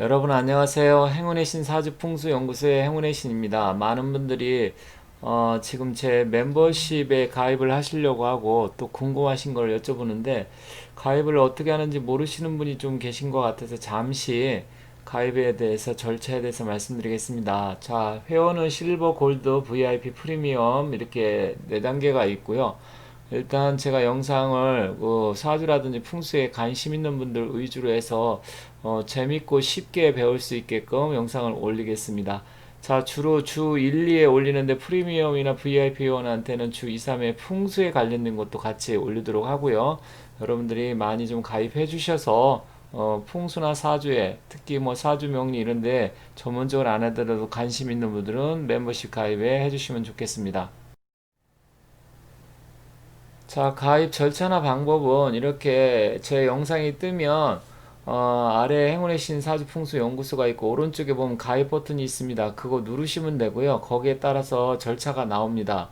여러분 안녕하세요. 행운의 신 사주 풍수 연구소의 행운의 신입니다. 많은 분들이 어, 지금 제 멤버십에 가입을 하시려고 하고 또 궁금하신 걸 여쭤보는데 가입을 어떻게 하는지 모르시는 분이 좀 계신 것 같아서 잠시 가입에 대해서 절차에 대해서 말씀드리겠습니다. 자, 회원은 실버, 골드, VIP, 프리미엄 이렇게 네 단계가 있고요. 일단 제가 영상을 그 사주라든지 풍수에 관심 있는 분들 위주로 해서 어, 재밌고 쉽게 배울 수 있게끔 영상을 올리겠습니다. 자, 주로 주 1, 2에 올리는데 프리미엄이나 VIP 회원한테는 주 2, 3에 풍수에 관련된 것도 같이 올리도록 하고요. 여러분들이 많이 좀 가입해 주셔서 어, 풍수나 사주에 특히 뭐 사주 명리 이런데 전문적으로 안 하더라도 관심 있는 분들은 멤버십 가입해 해주시면 좋겠습니다. 자, 가입 절차나 방법은 이렇게 제 영상이 뜨면 어, 아래 행운의 신 사주 풍수 연구소가 있고 오른쪽에 보면 가입 버튼이 있습니다. 그거 누르시면 되고요. 거기에 따라서 절차가 나옵니다.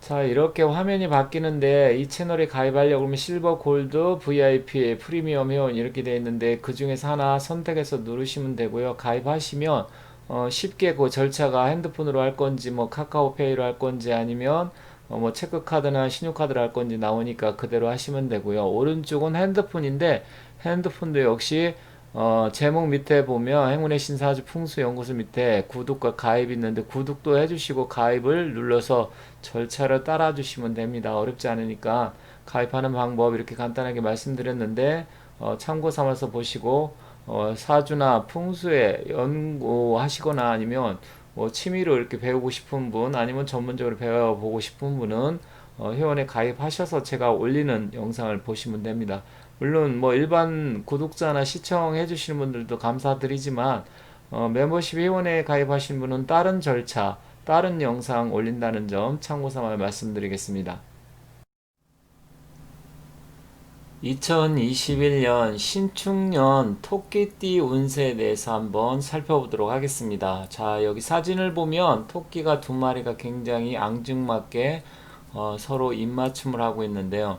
자, 이렇게 화면이 바뀌는데 이 채널에 가입하려고 그러면 실버, 골드, VIP, 프리미엄 회원 이렇게 되어 있는데 그 중에서 하나 선택해서 누르시면 되고요. 가입하시면 어, 쉽게 그 절차가 핸드폰으로 할 건지 뭐 카카오페이로 할 건지 아니면 어, 뭐 체크카드나 신용카드로 할 건지 나오니까 그대로 하시면 되고요. 오른쪽은 핸드폰인데 핸드폰도 역시 어, 제목 밑에 보면 행운의 신사주 풍수연구소 밑에 구독과 가입 있는데 구독도 해주시고 가입을 눌러서 절차를 따라 주시면 됩니다. 어렵지 않으니까 가입하는 방법 이렇게 간단하게 말씀드렸는데 어, 참고 삼아서 보시고 어, 사주나 풍수에 연구하시거나 아니면 뭐 취미로 이렇게 배우고 싶은 분 아니면 전문적으로 배워보고 싶은 분은 어, 회원에 가입하셔서 제가 올리는 영상을 보시면 됩니다. 물론 뭐 일반 구독자나 시청해 주시는 분들도 감사드리지만 어, 멤버십 회원에 가입하신 분은 다른 절차, 다른 영상 올린다는 점 참고 삼아 말씀드리겠습니다. 2021년 신축년 토끼띠 운세에 대해서 한번 살펴보도록 하겠습니다. 자, 여기 사진을 보면 토끼가 두 마리가 굉장히 앙증맞게 어, 서로 입맞춤을 하고 있는데요.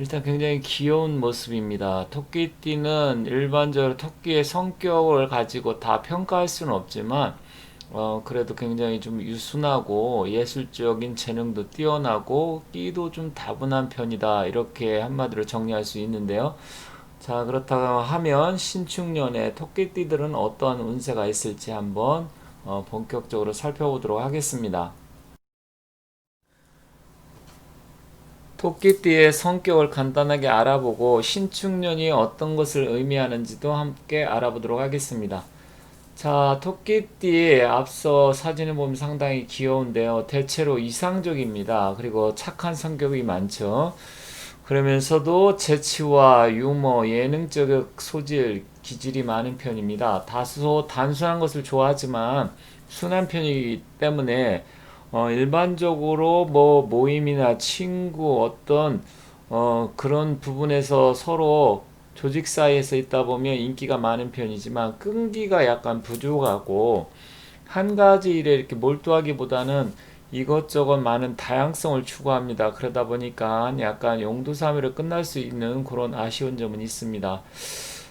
일단 굉장히 귀여운 모습입니다. 토끼띠는 일반적으로 토끼의 성격을 가지고 다 평가할 수는 없지만 어, 그래도 굉장히 좀 유순하고 예술적인 재능도 뛰어나고 끼도 좀 다분한 편이다. 이렇게 한마디로 정리할 수 있는데요. 자, 그렇다고 하면 신축년에 토끼띠들은 어떠한 운세가 있을지 한번 어, 본격적으로 살펴보도록 하겠습니다. 토끼띠의 성격을 간단하게 알아보고 신축년이 어떤 것을 의미하는지도 함께 알아보도록 하겠습니다. 자, 토끼띠 앞서 사진을 보면 상당히 귀여운데요. 대체로 이상적입니다. 그리고 착한 성격이 많죠. 그러면서도 재치와 유머, 예능적 소질, 기질이 많은 편입니다. 다소 단순한 것을 좋아하지만 순한 편이기 때문에 어, 일반적으로 뭐 모임이나 친구 어떤 어, 그런 부분에서 서로 조직 사이에서 있다 보면 인기가 많은 편이지만 끈기가 약간 부족하고 한 가지 일에 이렇게 몰두하기보다는 이것저것 많은 다양성을 추구합니다. 그러다 보니까 약간 용두사미로 끝날 수 있는 그런 아쉬운 점은 있습니다.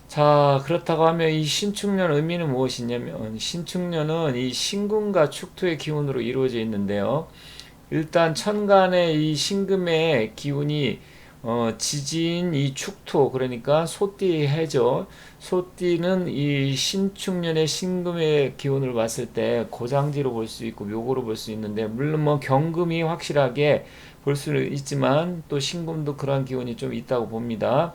자, 그렇다고 하면 이 신축년 의미는 무엇이냐면 신축년은 이 신금과 축토의 기운으로 이루어져 있는데요. 일단 천간의 이 신금의 기운이 어, 지진 이 축토 그러니까 소띠 해죠. 소띠는 이 신축년의 신금의 기운을 봤을 때 고장지로 볼 수 있고 묘고로 볼 수 있는데 물론 뭐 경금이 확실하게 볼 수는 있지만 또 신금도 그러한 기운이 좀 있다고 봅니다.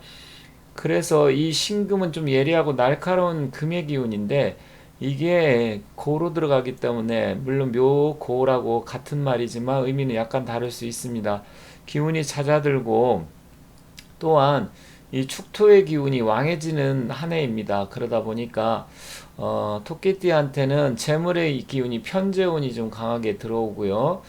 그래서 이 신금은 좀 예리하고 날카로운 금의 기운인데 이게 고로 들어가기 때문에 물론 묘, 고라고 같은 말이지만 의미는 약간 다를 수 있습니다. 기운이 잦아들고 또한 이 축토의 기운이 왕해지는 한 해입니다. 그러다 보니까 어, 토끼띠한테는 재물의 기운이 편재운이 좀 강하게 들어오고요.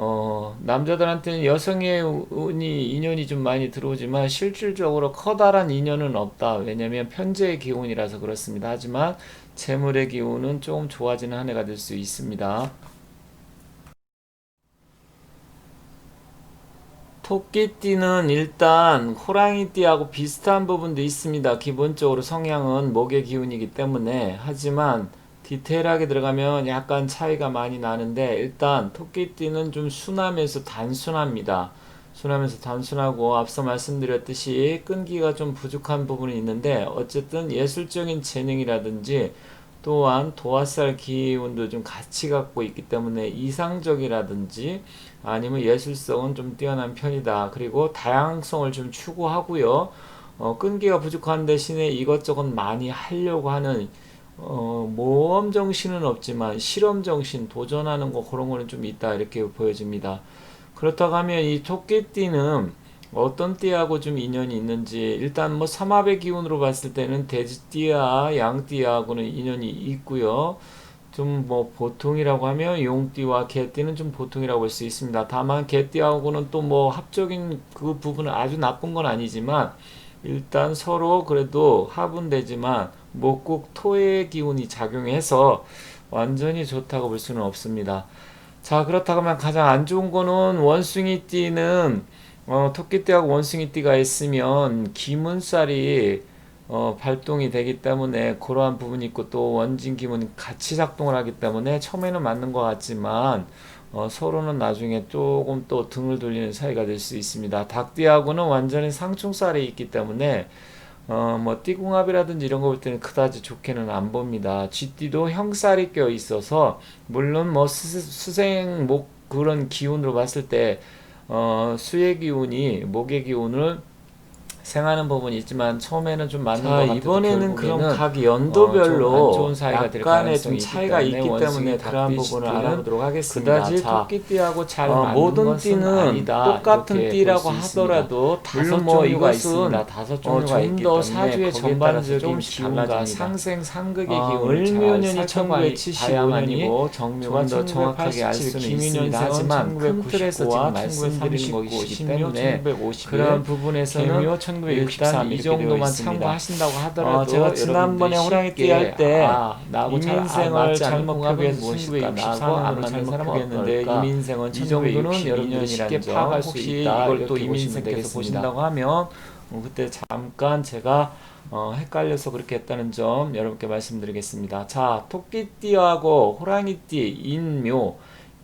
어, 남자들한테는 여성의 운이 인연이 좀 많이 들어오지만 실질적으로 커다란 인연은 없다. 왜냐면 편재의 기운이라서 그렇습니다. 하지만 재물의 기운은 조금 좋아지는 한 해가 될 수 있습니다. 토끼띠는 일단 호랑이띠하고 비슷한 부분도 있습니다. 기본적으로 성향은 목의 기운이기 때문에 하지만 디테일하게 들어가면 약간 차이가 많이 나는데 일단 토끼띠는 좀 순하면서 단순합니다. 순하면서 단순하고 앞서 말씀드렸듯이 끈기가 좀 부족한 부분이 있는데 어쨌든 예술적인 재능이라든지 또한 도화살 기운도 좀 같이 갖고 있기 때문에 이상적이라든지 아니면 예술성은 좀 뛰어난 편이다. 그리고 다양성을 좀 추구하고요. 어, 끈기가 부족한 대신에 이것저것 많이 하려고 하는 어, 모험 정신은 없지만 실험 정신, 도전하는 거 그런 거는 좀 있다 이렇게 보여집니다. 그렇다고 하면 이 토끼띠는 어떤 띠하고 좀 인연이 있는지 일단 뭐 삼합의 기운으로 봤을 때는 돼지띠와 양띠하고는 인연이 있고요. 좀 뭐 보통이라고 하면 용띠와 개띠는 좀 보통이라고 볼 수 있습니다. 다만 개띠하고는 또 뭐 합적인 그 부분은 아주 나쁜 건 아니지만 일단 서로 그래도 합은 되지만 목국 토의 기운이 작용해서 완전히 좋다고 볼 수는 없습니다. 자, 그렇다고 하면 가장 안 좋은 거는 원숭이 띠는 어, 토끼띠하고 원숭이 띠가 있으면 기문살이 어, 발동이 되기 때문에 그러한 부분이 있고 또 원진 기문이 같이 작동을 하기 때문에 처음에는 맞는 것 같지만 어, 서로는 나중에 조금 또 등을 돌리는 사이가 될 수 있습니다. 닭띠하고는 완전히 상충살이 있기 때문에 어, 뭐 띠궁합이라든지 이런 거 볼 때는 그다지 좋게는 안 봅니다. 쥐띠도 형살이 껴 있어서 물론 뭐 수, 수생 목 그런 기운으로 봤을 때 어, 수의 기운이 목의 기운을 생하는 부분이 있지만 처음에는 좀 맞는 것 자, 같아도 이번에는 결국에는 그럼 각 어, 연도별로 좀안 좋은 사이가 될 약간의 좀 차이가 있기 때문에, 때문에 그러한 부분을 알아보도록 하겠습니다. 그다지 자, 토끼띠하고 잘 어, 맞는 모든 띠는 아니다. 똑같은 띠라고. 하더라도 다섯 물론 뭐 이것은. 다섯 어, 종류가 좀 있기 더 사주의 전반적인 기운과. 상생 상극의 어, 기운을 을묘년이 잘 살펴봐야만이 1975년이고 정묘가 좀더 정확하게 알 수는 있습니다. 하지만 큰 틀에서 지금 말씀드리는 것이기 때문에 그런 부분에서는 개묘 일단 1963이 정도만 참고하신다고 하더라도 어, 제가 지난번에 여러분들이 호랑이띠 쉽게 할때 아, 나하고 잘 않는 잘못 표기해서 무엇일까? 1964 나하고 안 맞는 어떨까? 이민생은 이 정도는 여러분들이 1962년이라는 쉽게 점 파악할 수 있다. 이걸 또 이민생께서. 보신다고 하면 어, 그때 잠깐 제가 어, 헷갈려서 그렇게 했다는 점 여러분께 말씀드리겠습니다. 자, 토끼띠하고 호랑이띠, 인묘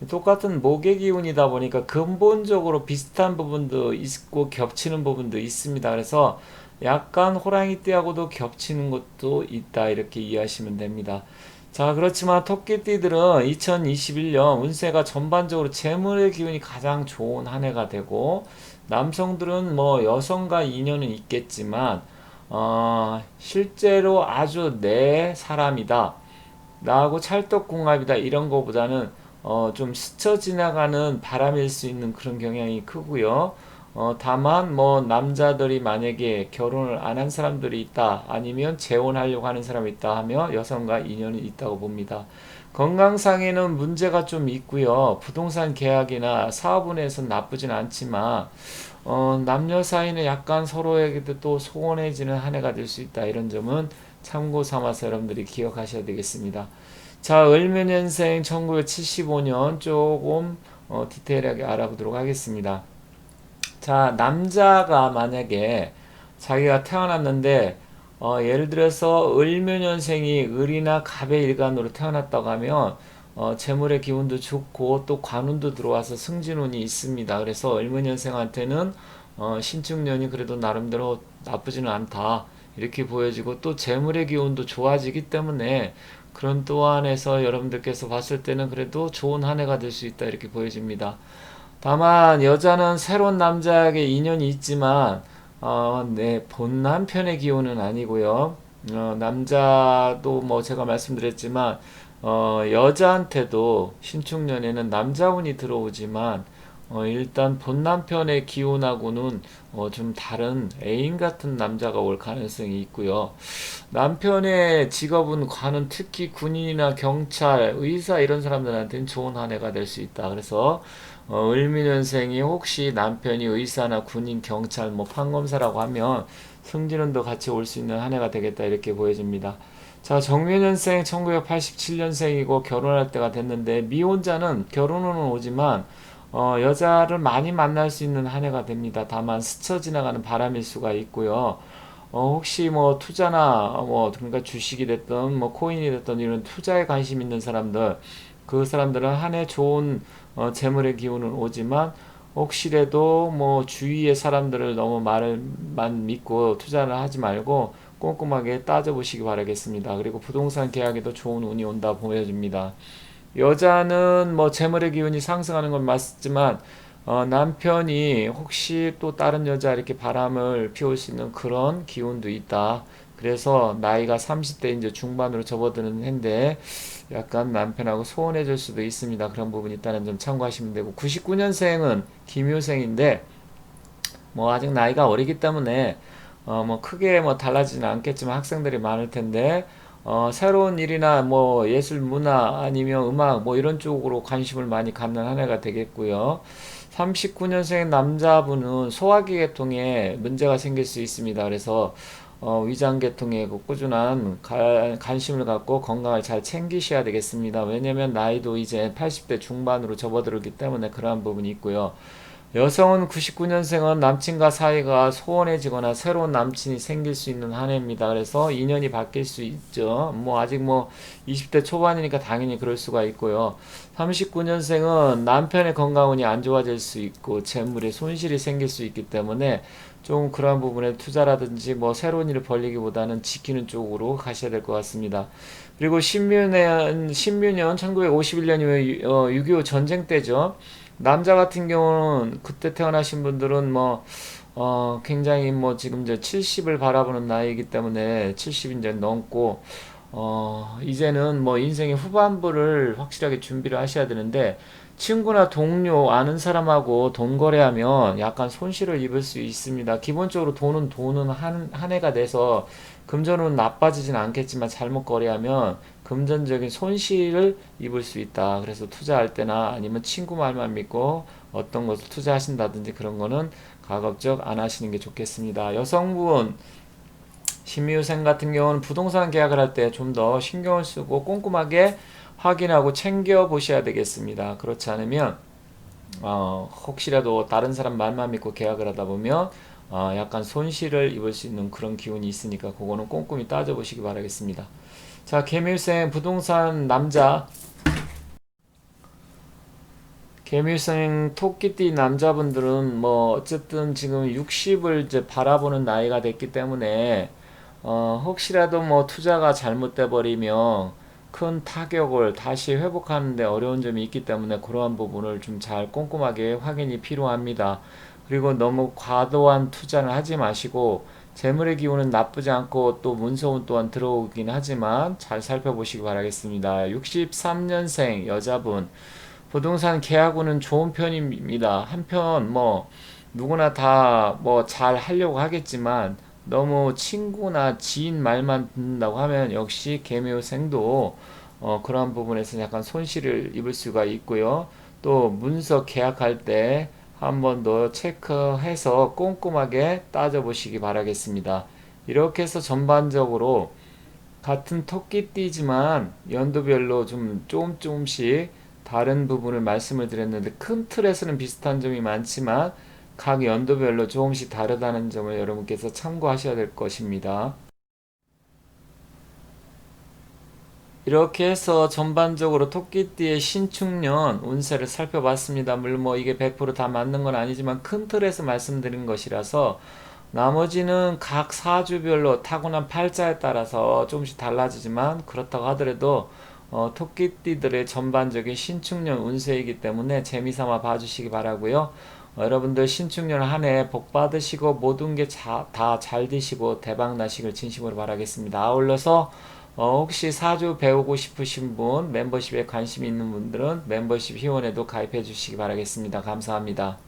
똑같은 목의 기운이다 보니까 근본적으로 비슷한 부분도 있고 겹치는 부분도 있습니다. 그래서 약간 호랑이 띠하고도 겹치는 것도 있다 이렇게 이해하시면 됩니다. 자, 그렇지만 토끼띠들은 2021년 운세가 전반적으로 재물의 기운이 가장 좋은 한 해가 되고 남성들은 뭐 여성과 인연은 있겠지만 어, 실제로 아주 내 사람이다. 나하고 찰떡궁합이다. 이런 거보다는 어, 좀 스쳐 지나가는 바람일 수 있는 그런 경향이 크고요. 어, 다만 뭐 남자들이 만약에 결혼을 안 한 사람들이 있다. 아니면 재혼하려고 하는 사람이 있다 하면 여성과 인연이 있다고 봅니다. 건강상에는 문제가 좀 있고요. 부동산 계약이나 사업운에서는 나쁘진 않지만 어, 남녀 사이는 약간 서로에게도 또 소원해지는 한 해가 될 수 있다. 이런 점은 참고 삼아서 여러분들이 기억하셔야 되겠습니다. 자, 을묘년생 1975년 조금 어, 디테일하게 알아보도록 하겠습니다. 자, 남자가 만약에 자기가 태어났는데 어, 예를 들어서 을묘년생이 을이나 갑의 일간으로 태어났다고 하면 어, 재물의 기운도 좋고 또 관운도 들어와서 승진운이 있습니다. 그래서 을묘년생한테는 어, 신축년이 그래도 나름대로 나쁘지는 않다. 이렇게 보여지고 또 재물의 기운도 좋아지기 때문에 그런 또한에서 여러분들께서 봤을 때는 그래도 좋은 한 해가 될 수 있다. 이렇게 보여집니다. 다만 여자는 새로운 남자에게 인연이 있지만 어, 네, 본 남편의 기운은 아니고요. 어, 남자도 뭐 제가 말씀드렸지만 어, 여자한테도 신축년에는 남자운이 들어오지만 어, 일단 본 남편의 기운하고는 어, 좀 다른 애인 같은 남자가 올 가능성이 있고요. 남편의 직업은 관은 특히 군인이나 경찰, 의사 이런 사람들한테는 좋은 한 해가 될 수 있다. 그래서 어, 을미년생이 혹시 남편이 의사나 군인, 경찰, 뭐 판검사라고 하면 승진운도 같이 올 수 있는 한 해가 되겠다 이렇게 보여집니다. 자, 정묘년생 1987년생이고 결혼할 때가 됐는데 미혼자는 결혼은 오지만 어, 여자를 많이 만날 수 있는 한 해가 됩니다. 다만 스쳐 지나가는 바람일 수가 있고요. 어, 혹시 뭐 투자나 뭐 그러니까 주식이 됐든 뭐 코인이 됐든 이런 투자에 관심 있는 사람들 그 사람들은 한 해 좋은 어, 재물의 기운은 오지만 혹시라도 뭐 주위의 사람들을 너무 말을만 믿고 투자를 하지 말고 꼼꼼하게 따져보시기 바라겠습니다. 그리고 부동산 계약에도 좋은 운이 온다 보여집니다. 여자는 뭐 재물의 기운이 상승하는 건 맞지만 어, 남편이 혹시 또 다른 여자 이렇게 바람을 피울 수 있는 그런 기운도 있다. 그래서 나이가 30대 이제 중반으로 접어드는 해인데 약간 남편하고 소원해질 수도 있습니다. 그런 부분이 있다는 점 참고하시면 되고 99년생은 김효생인데 뭐 아직 나이가 어리기 때문에 어 뭐 크게 뭐 달라지는 않겠지만 학생들이 많을 텐데 어 새로운 일이나 뭐 예술 문화 아니면 음악 뭐 이런 쪽으로 관심을 많이 갖는 한 해가 되겠고요. 39년생 남자분은 소화기 계통에 문제가 생길 수 있습니다. 그래서 어, 위장 계통에 그 꾸준한 가- 관심을 갖고 건강을 잘 챙기셔야 되겠습니다. 왜냐면 나이도 이제 80대 중반으로 접어들었기 때문에 그러한 부분이 있고요. 여성은 99년생은 남친과 사이가 소원해지거나 새로운 남친이 생길 수 있는 한 해입니다. 그래서 인연이 바뀔 수 있죠. 뭐 아직 뭐 20대 초반이니까 당연히 그럴 수가 있고요. 39년생은 남편의 건강운이 안 좋아질 수 있고 재물에 손실이 생길 수 있기 때문에 좀 그러한 부분에 투자라든지 뭐 새로운 일을 벌리기보다는 지키는 쪽으로 가셔야 될 것 같습니다. 그리고 신묘년, 신묘년 1951년이면 6.25 전쟁 때죠. 남자 같은 경우는 그때 태어나신 분들은 뭐, 어, 굉장히 뭐 지금 이제 70을 바라보는 나이이기 때문에 70 이제 넘고, 어, 이제는 뭐 인생의 후반부를 확실하게 준비를 하셔야 되는데, 친구나 동료, 아는 사람하고 돈 거래하면 약간 손실을 입을 수 있습니다. 기본적으로 돈은 돈은 한, 한 해가 돼서 금전은 나빠지진 않겠지만 잘못 거래하면 금전적인 손실을 입을 수 있다. 그래서 투자할 때나 아니면 친구 말만 믿고 어떤 것을 투자하신다든지 그런 거는 가급적 안 하시는 게 좋겠습니다. 여성분, 신미후생 같은 경우는 부동산 계약을 할 때 좀 더 신경을 쓰고 꼼꼼하게 확인하고 챙겨 보셔야 되겠습니다. 그렇지 않으면 어, 혹시라도 다른 사람 말만 믿고 계약을 하다 보면 어, 약간 손실을 입을 수 있는 그런 기운이 있으니까 그거는 꼼꼼히 따져보시기 바라겠습니다. 자, 개밀생 부동산 남자 개밀생 토끼띠 남자분들은 뭐 어쨌든 지금 60을 이제 바라보는 나이가 됐기 때문에 어, 혹시라도 뭐 투자가 잘못돼 버리면 큰 타격을 다시 회복하는데 어려운 점이 있기 때문에 그러한 부분을 좀 잘 꼼꼼하게 확인이 필요합니다. 그리고 너무 과도한 투자를 하지 마시고 재물의 기운은 나쁘지 않고 또 문서운 또한 들어오긴 하지만 잘 살펴보시기 바라겠습니다. 63년생 여자분 부동산 계약운은 좋은 편입니다. 한편 뭐 누구나 다 뭐 잘 하려고 하겠지만 너무 친구나 지인 말만 듣는다고 하면 역시 개묘생도 어, 그러한 부분에서 약간 손실을 입을 수가 있고요. 또 문서 계약할 때 한 번 더 체크해서 꼼꼼하게 따져보시기 바라겠습니다. 이렇게 해서 전반적으로 같은 토끼띠지만 연도별로 좀 조금 조금씩 다른 부분을 말씀을 드렸는데 큰 틀에서는 비슷한 점이 많지만 각 연도별로 조금씩 다르다는 점을 여러분께서 참고하셔야 될 것입니다. 이렇게 해서 전반적으로 토끼띠의 신축년 운세를 살펴봤습니다. 물론 뭐 이게 100%다 맞는 건 아니지만 큰 틀에서 말씀드린 것이라서 나머지는 각 사주별로 타고난 팔자에 따라서 조금씩 달라지지만 그렇다고 하더라도 어, 토끼띠들의 전반적인 신축년 운세이기 때문에 재미삼아 봐주시기 바라고요. 어, 여러분들 신축년 한 해 복 받으시고 모든 게 다 잘 되시고 대박 나시길 진심으로 바라겠습니다. 아울러서 어, 혹시 사주 배우고 싶으신 분, 멤버십에 관심 있는 분들은 멤버십 회원에도 가입해 주시기 바라겠습니다. 감사합니다.